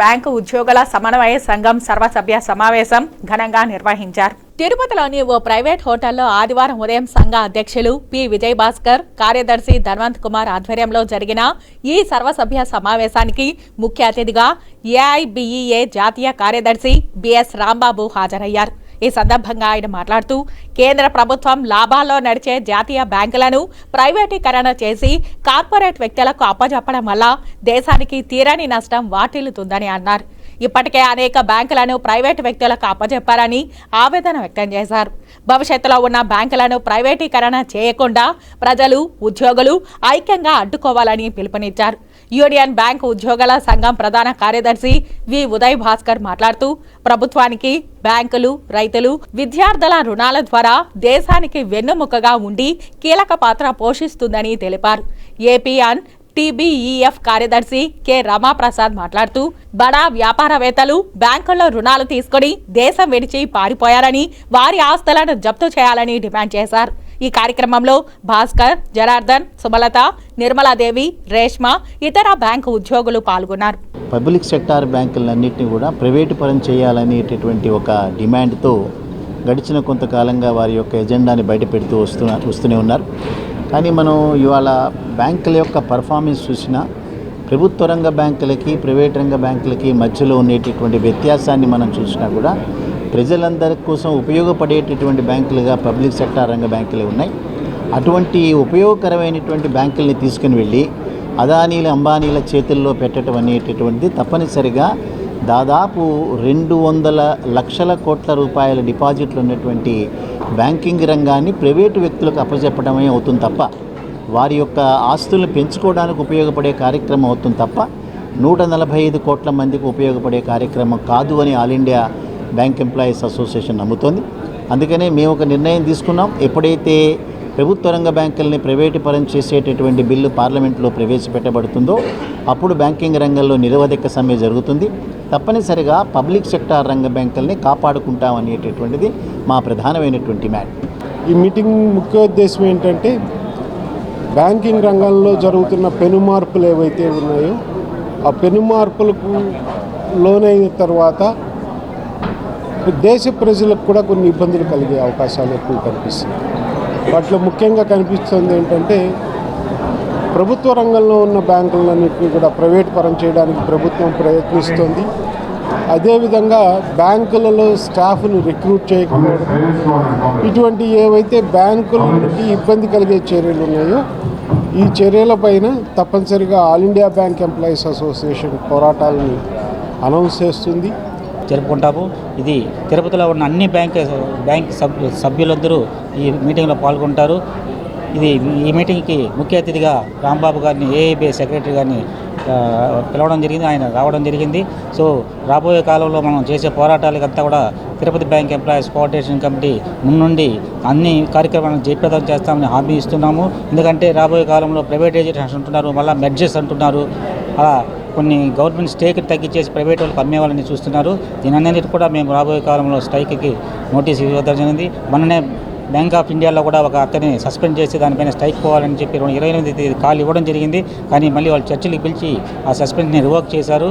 Bank ఉద్యోగుల సమన్వయ సంఘం సర్వసభ్య సమావేశం ఘనంగా నిర్వహించారు. తిరుపతిలోని ఓ ప్రైవేట్ హోటల్లో ఆదివారం ఉదయం సంఘ అధ్యక్షులు పి. విజయ్ భాస్కర్ కార్యదర్శి ధన్వంత్ కుమార్ ఆధ్వర్యంలో జరిగిన ఈ సర్వసభ్య సమావేశానికి ముఖ్య అతిథిగా ఏఐబిఈఏ జాతీయ కార్యదర్శి బిఎస్ రాంబాబు హాజరయ్యారు. ఈ సందర్భంగా ఆయన మాట్లాడుతూ కేంద్ర ప్రభుత్వం లాభాల్లో నడిచే జాతీయ బ్యాంకులను ప్రైవేటీకరణ చేసి కార్పొరేట్ వ్యక్తులకు అప్పజెప్పడం వల్ల దేశానికి తీరని నష్టం వాటిల్లుతుందని అన్నారు. ఇప్పటికే అనేక బ్యాంకులను ప్రైవేటు వ్యక్తులకు అప్పజెప్పారని ఆవేదన వ్యక్తం చేశారు. భవిష్యత్తులో ఉన్న బ్యాంకులను ప్రైవేటీకరణ చేయకుండా ప్రజలు ఉద్యోగులు ఐక్యంగా అడ్డుకోవాలని పిలుపునిచ్చారు. యూనియన్ బ్యాంకు ఉద్యోగుల సంఘం ప్రధాన కార్యదర్శి వి. ఉదయ్ భాస్కర్ మాట్లాడుతూ ప్రభుత్వానికి బ్యాంకులు రైతులు విద్యార్థుల రుణాల ద్వారా దేశానికి వెన్నుముకగా ఉండి కీలక పాత్ర పోషిస్తుందని తెలిపారు. ఏపీఎన్ టీబీఈఎఫ్ కార్యదర్శి కె. రమాప్రసాద్ మాట్లాడుతూ బడా వ్యాపారవేత్తలు బ్యాంకుల్లో రుణాలు తీసుకుని దేశం విడిచి పారిపోయారని వారి ఆస్తులను జప్తు చేయాలని డిమాండ్ చేశారు. ఈ కార్యక్రమంలో భాస్కర్ జనార్దన్ సుమలత నిర్మలాదేవి రేష్మ ఇతర బ్యాంకు ఉద్యోగులు పాల్గొన్నారు. పబ్లిక్ సెక్టార్ బ్యాంకులన్నింటినీ కూడా ప్రైవేటు పరం చేయాలనేటటువంటి ఒక డిమాండ్తో గడిచిన కొంతకాలంగా వారి యొక్క ఎజెండాని బయట పెడుతూ వస్తు వస్తూనే ఉన్నారు. కానీ మనం ఇవాళ బ్యాంకుల యొక్క పర్ఫార్మెన్స్ చూసినా ప్రభుత్వ రంగ బ్యాంకులకి ప్రైవేట్ రంగ బ్యాంకులకి మధ్యలో ఉండేటటువంటి వ్యత్యాసాన్ని మనం చూసినా కూడా ప్రజలందరి కోసం ఉపయోగపడేటటువంటి బ్యాంకులుగా పబ్లిక్ సెక్టార్ రంగ బ్యాంకులే ఉన్నాయి. అటువంటి ఉపయోగకరమైనటువంటి బ్యాంకుల్ని తీసుకుని వెళ్ళి అదానీల అంబానీల చేతుల్లో పెట్టడం అనేటటువంటిది తప్పనిసరిగా దాదాపు రెండు వందల లక్షల కోట్ల రూపాయల డిపాజిట్లు ఉన్నటువంటి బ్యాంకింగ్ రంగాన్ని ప్రైవేటు వ్యక్తులకు అప్పచెప్పడమే అవుతుంది తప్ప వారి యొక్క ఆస్తులను పెంచుకోవడానికి ఉపయోగపడే కార్యక్రమం అవుతుంది తప్ప నూట నలభై ఐదు కోట్ల మందికి ఉపయోగపడే కార్యక్రమం కాదు అని all India bank employees association నమ్ముతోంది. అందుకనే మేము ఒక నిర్ణయం తీసుకున్నాం. ఎప్పుడైతే ప్రభుత్వ రంగ బ్యాంకుల్ని ప్రైవేటు పరం చేసేటటువంటి బిల్లు పార్లమెంట్లో ప్రవేశపెట్టబడుతుందో అప్పుడు బ్యాంకింగ్ రంగంలో నిరవధిక సమ్మె జరుగుతుంది. తప్పనిసరిగా పబ్లిక్ సెక్టార్ రంగ బ్యాంకుల్ని కాపాడుకుంటాం అనేటటువంటిది మా ప్రధానమైనటువంటి మ్యాట్. ఈ మీటింగ్ ముఖ్య ఉద్దేశం ఏంటంటే బ్యాంకింగ్ రంగంలో జరుగుతున్న పెను మార్పులు ఏవైతే ఉన్నాయో ఆ పెను మార్పులకు లోనైన తర్వాత దేశ ప్రజలకు కూడా కొన్ని ఇబ్బందులు కలిగే అవకాశాలు ఎక్కువ కనిపిస్తున్నాయి. వాటిలో ముఖ్యంగా కనిపిస్తుంది ఏంటంటే ప్రభుత్వ రంగంలో ఉన్న బ్యాంకులన్నింటినీ కూడా ప్రైవేట్ పరం చేయడానికి ప్రభుత్వం ప్రయత్నిస్తుంది. అదేవిధంగా బ్యాంకులలో స్టాఫ్ను రిక్రూట్ చేయకపోవడం ఇటువంటి ఏవైతే బ్యాంకులకి ఇబ్బంది కలిగే చర్యలు ఉన్నాయో ఈ చర్యలపైన తప్పనిసరిగా all India bank employees association పోరాటాలను announce చేస్తుంది. జరుపుకుంటాము. ఇది తిరుపతిలో ఉన్న అన్ని బ్యాంక్ బ్యాంక్ సభ్యులందరూ ఈ మీటింగ్లో పాల్గొంటారు. ఇది ఈ మీటింగ్కి ముఖ్య అతిథిగా రాంబాబు గారిని ఏఐబి సెక్రటరీ గారిని పిలవడం జరిగింది. ఆయన రావడం జరిగింది. సో రాబోయే కాలంలో మనం చేసే పోరాటాలకంతా కూడా Tirupati bank employees coordination committee ముందుండి అన్ని కార్యక్రమాలను జయప్రదం చేస్తామని హామీ ఇస్తున్నాము. ఎందుకంటే రాబోయే కాలంలో ప్రైవేటైజేషన్ అంటున్నారు మళ్ళీ మెర్జెస్ అంటున్నారు. అలా కొన్ని గవర్నమెంట్ స్టేక్ తగ్గించేసి ప్రైవేట్ వాళ్ళకి అమ్మేవాళ్ళని చూస్తున్నారు. దీని అన్నిటి కూడా మేము రాబోయే కాలంలో స్ట్రైక్కి నోటీస్ ఇవ్వడం జరిగింది. మొన్ననే బ్యాంక్ ఆఫ్ ఇండియాలో కూడా ఒక అతని సస్పెండ్ చేసి దానిపైన స్ట్రైక్ పోవాలని చెప్పి ఇరవై ఎనిమిది కాల్ ఇవ్వడం జరిగింది. కానీ మళ్ళీ వాళ్ళు చర్చలకు పిలిచి ఆ సస్పెండ్ని రివోక్ చేశారు.